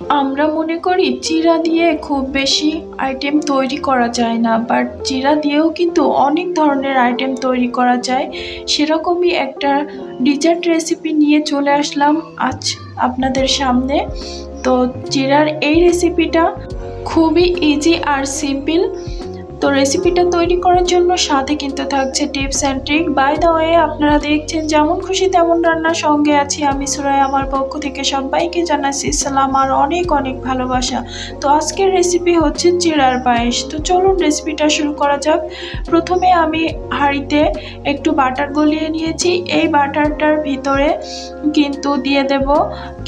আমরা মনে করি চিরা দিয়ে খুব বেশি আইটেম তৈরি করা যায় না বাট চিরা দিয়েও কিন্তু অনেক ধরনের আইটেম তৈরি করা যায়। সেরকমই একটা ডিজার্ট রেসিপি নিয়ে চলে আসলাম আজ আপনাদের সামনে। তো চিরার এই রেসিপিটা খুবই ইজি আর সিম্পল তো রেসিপিটা তৈরি করার জন্য সাথে কিন্তু থাকছে tips and trick by the way আপনারা দেখছেন যেমন খুশি তেমন রান্নার সঙ্গে আছি আমি সুরাই আমার পক্ষ থেকে সবাইকে জানাচ্ছি সালাম আর অনেক অনেক ভালোবাসা। তো আজকের রেসিপি হচ্ছে চিড়ার পায়েস। তো চলুন রেসিপিটা শুরু করা যাক। প্রথমে আমি হাঁড়িতে একটু বাটার গলিয়ে নিয়েছি। এই বাটারটার ভিতরে কিন্তু দিয়ে দেব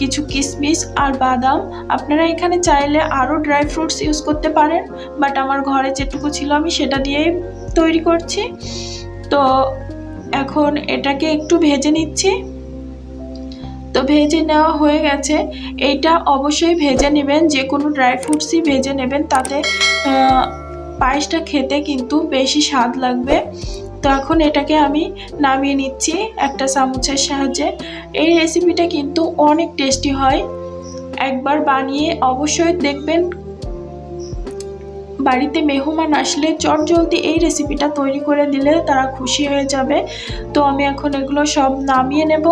কিছু কিশমিশ আর বাদাম। আপনারা এখানে চাইলে আরও ড্রাই ফ্রুটস ইউজ করতে পারেন, বাট আমার ঘরে যেটুকু আমি সেটা দিয়েই তৈরি করছি। তো এখন এটাকে একটু ভেজে নিচ্ছি। তো ভেজে নেওয়া হয়ে গেছে। এইটা অবশ্যই ভেজে নেবেন, যে কোনো ড্রাই ফ্রুটসই ভেজে নেবেন, তাতে পায়েসটা খেতে কিন্তু বেশি স্বাদ লাগবে। তো এখন এটাকে আমি নামিয়ে নিচ্ছি একটা চামচের সাহায্যে। এই রেসিপিটা কিন্তু অনেক টেস্টি হয়। একবার বানিয়ে অবশ্যই দেখবেন বাড়িতে মেহমান আসলে চট জলদি এই রেসিপিটা তৈরি করে দিলে তারা খুশি হয়ে যাবে। তো আমি এখন এগুলো সব নামিয়ে নেব।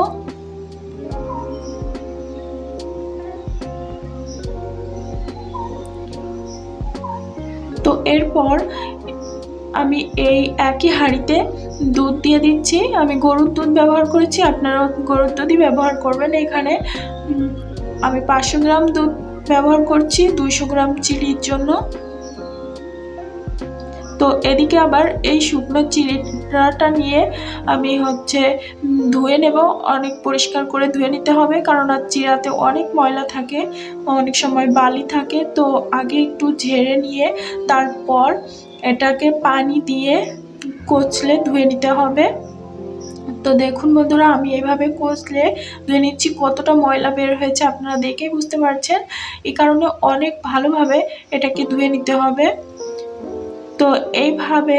তো এরপর আমি এই একই হাঁড়িতে দুধ দিয়ে দিচ্ছি। আমি গরুর দুধ ব্যবহার করেছি আপনারা গরুর দুধই ব্যবহার করবেন এখানে। আমি পাঁচশো গ্রাম দুধ ব্যবহার করছি, দুইশো গ্রাম চিলির জন্য। তো এদিকে আবার এই শুকনো চিড়িটা নিয়ে আমি হচ্ছে ধুয়ে নেব। অনেক পরিষ্কার করে ধুয়ে নিতে হবে, কারণ আর চিড়াতে অনেক ময়লা থাকে, অনেক সময় বালি থাকে। তো আগে একটু ঝেড়ে নিয়ে তারপর এটাকে পানি দিয়ে কচলে ধুয়ে নিতে হবে। তো দেখুন বন্ধুরা, আমি এভাবে কষলে ধুয়ে নিচ্ছি, কতটা ময়লা বের হয়েছে আপনারা দেখেই বুঝতে পারছেন। এই কারণে অনেক ভালোভাবে এটাকে ধুয়ে নিতে হবে। তো এইভাবে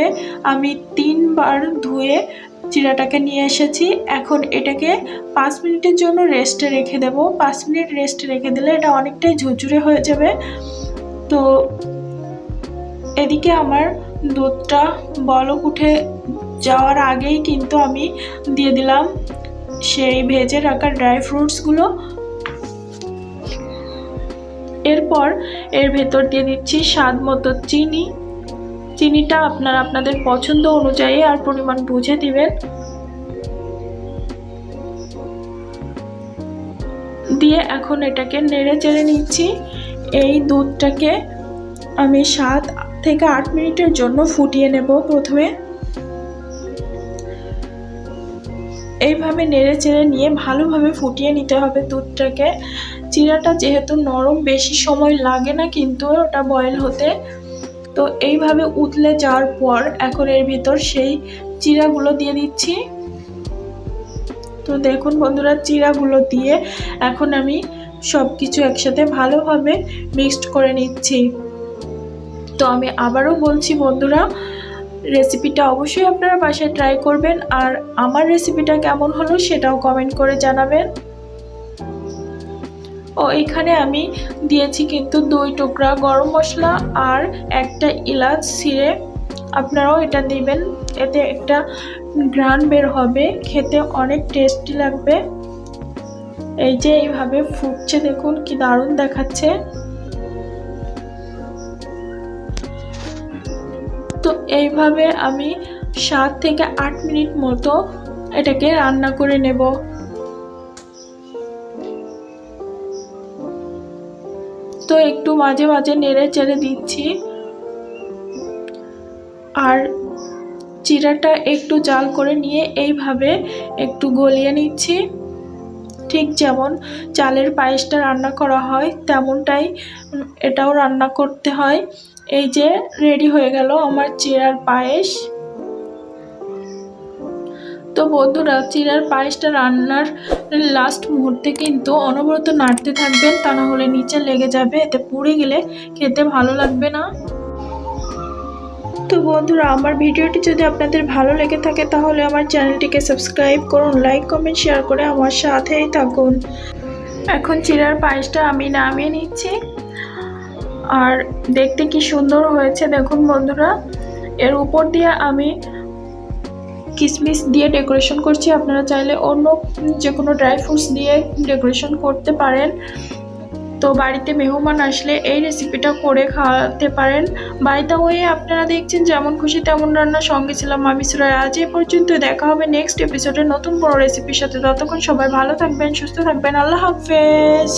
আমি তিনবার ধুয়ে চিরাটাকে নিয়ে এসেছি। এখন এটাকে পাঁচ মিনিটের জন্য রেস্টে রেখে দেব। পাঁচ মিনিট রেস্টে রেখে দিলে এটা অনেকটাই ঝুরঝুরে হয়ে যাবে। তো এদিকে আমার দুধটা বলক উঠে যাওয়ার আগেই কিন্তু আমি দিয়ে দিলাম সেই ভেজে রাখা ড্রাই ফ্রুটসগুলো এরপর এর ভেতর দিয়ে দিচ্ছি স্বাদ মতো চিনি। চিনিটা আপনারা আপনাদের পছন্দ অনুযায়ী আর পরিমাণ বুঝে দিবেন। দিয়ে এখন এটাকে নেড়ে চেড়ে নিচ্ছি। এই দুধটাকে আমি সাত থেকে আট মিনিটের জন্য ফুটিয়ে নেব প্রথমে। এইভাবে নেড়ে চেড়ে নিয়ে ভালোভাবে ফুটিয়ে নিতে হবে দুধটাকে। চিরাটা যেহেতু নরম বেশি সময় লাগে না, কিন্তু ওটা বয়েল হতে তো এইভাবে উতলে যাওয়ার পর এখন এর ভিতর সেই চিরাগুলো দিয়ে দিচ্ছি। তো দেখুন বন্ধুরা, চিরাগুলো দিয়ে এখন আমি সব কিছু একসাথে ভালোভাবে মিক্সড করে নিচ্ছি। তো আমি আবারও বলছি বন্ধুরা, রেসিপিটা অবশ্যই আপনারা বাসায় ট্রাই করবেন, আর আমার রেসিপিটা কেমন হলো সেটাও কমেন্ট করে জানাবেন। ও এখানে আমি দিয়েছি কিন্তু দুই টুকরা গরম মশলা আর একটা এলাচ ছিঁড়ে আপনারাও এটা দিবেন এতে একটা ঘ্রাণ বের হবে, খেতে অনেক টেস্টি লাগবে। এই যে এইভাবে ফুটছে, দেখুন কি দারুণ দেখাচ্ছে। তো এইভাবে আমি সাত থেকে আট মিনিট মতো এটাকে রান্না করে নেব। তো একটু মাঝে মাঝে নেড়ে চেড়ে দিচ্ছি। আর চিরাটা একটু জাল করে নিয়ে এইভাবে একটু গলিয়ে নিচ্ছি। ঠিক যেমন চালের পায়েসটা রান্না করা হয়, তেমনটাই এটাও রান্না করতে হয়। এই যে রেডি হয়ে গেল আমার চিরার পায়েস। তো বন্ধুরা, চিরার পায়েসটা রান্নার লাস্ট মুহূর্তে কিন্তু অনবরত নাড়তে থাকবেন, তা না হলে নিচে লেগে যাবে, এতে পুড়ে গেলে খেতে ভালো লাগবে না। তো বন্ধুরা, আমার ভিডিওটি যদি আপনাদের ভালো লেগে থাকে, তাহলে আমার চ্যানেলটিকে সাবস্ক্রাইব করুন লাইক কমেন্ট শেয়ার করে আমার সাথেই থাকুন। এখন চিড়ার পায়েসটা আমি নামিয়ে নিচ্ছি। আর দেখতে কি সুন্দর হয়েছে, দেখুন বন্ধুরা। এর উপর দিয়ে আমি কিশমিশ দিয়ে ডেকোরেশন করছি। আপনারা চাইলে অন্য যে কোনো ড্রাই ফ্রুটস দিয়ে ডেকোরেশন করতে পারেন। তো বাড়িতে মেহমান আসলে এই রেসিপিটা করে খাওয়াতে পারেন। বাড়িতে হয়ে আপনারা দেখছেন যেমন খুশি তেমন রান্না সঙ্গে ছিলাম আমি সুরায় আজ এ পর্যন্ত দেখা হবে নেক্সট এপিসোডে নতুন বড় রেসিপির সাথে। ততক্ষণ সবাই ভালো থাকবেন, সুস্থ থাকবেন। আল্লাহ হাফেজ।